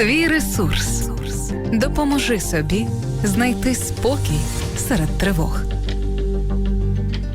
Твій ресурс. Допоможи собі знайти спокій серед тривог.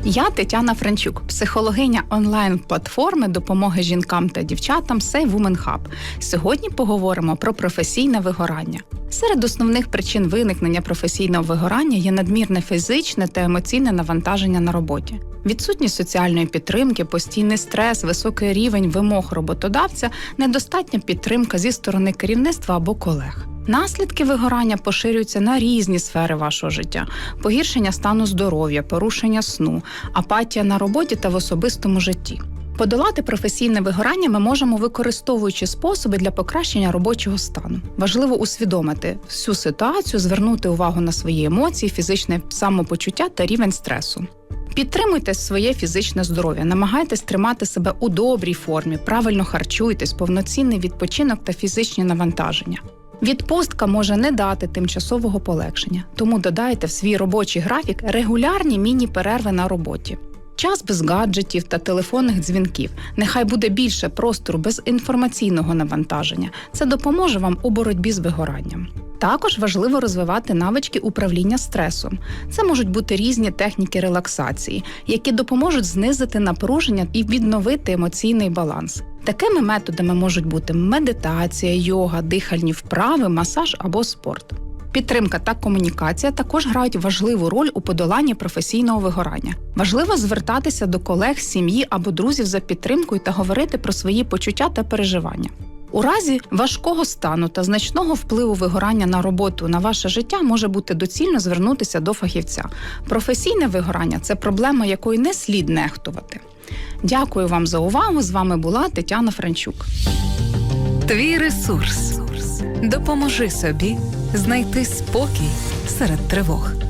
Я Тетяна Франчук, психологиня онлайн-платформи допомоги жінкам та дівчатам Say Women Hub. Сьогодні поговоримо про професійне вигорання. Серед основних причин виникнення професійного вигорання є надмірне фізичне та емоційне навантаження на роботі. Відсутність соціальної підтримки, постійний стрес, високий рівень вимог роботодавця, недостатня підтримка зі сторони керівництва або колег. Наслідки вигорання поширюються на різні сфери вашого життя: погіршення стану здоров'я, порушення сну, апатія на роботі та в особистому житті. Подолати професійне вигорання ми можемо використовуючи способи для покращення робочого стану. Важливо усвідомити всю ситуацію, звернути увагу на свої емоції, фізичне самопочуття та рівень стресу. Підтримуйте своє фізичне здоров'я, намагайтесь тримати себе у добрій формі, правильно харчуйтесь, повноцінний відпочинок та фізичні навантаження. Відпустка може не дати тимчасового полегшення, тому додайте в свій робочий графік регулярні міні-перерви на роботі. Час без гаджетів та телефонних дзвінків. Нехай буде більше простору без інформаційного навантаження. Це допоможе вам у боротьбі з вигоранням. Також важливо розвивати навички управління стресом. Це можуть бути різні техніки релаксації, які допоможуть знизити напруження і відновити емоційний баланс. Такими методами можуть бути медитація, йога, дихальні вправи, масаж або спорт. Підтримка та комунікація також грають важливу роль у подоланні професійного вигорання. Важливо звертатися до колег, сім'ї або друзів за підтримкою та говорити про свої почуття та переживання. У разі важкого стану та значного впливу вигорання на роботу на ваше життя може бути доцільно звернутися до фахівця. Професійне вигорання це проблема, якою не слід нехтувати. Дякую вам за увагу. З вами була Тетяна Франчук. Твій ресурс. Допоможи собі знайти спокій серед тривог.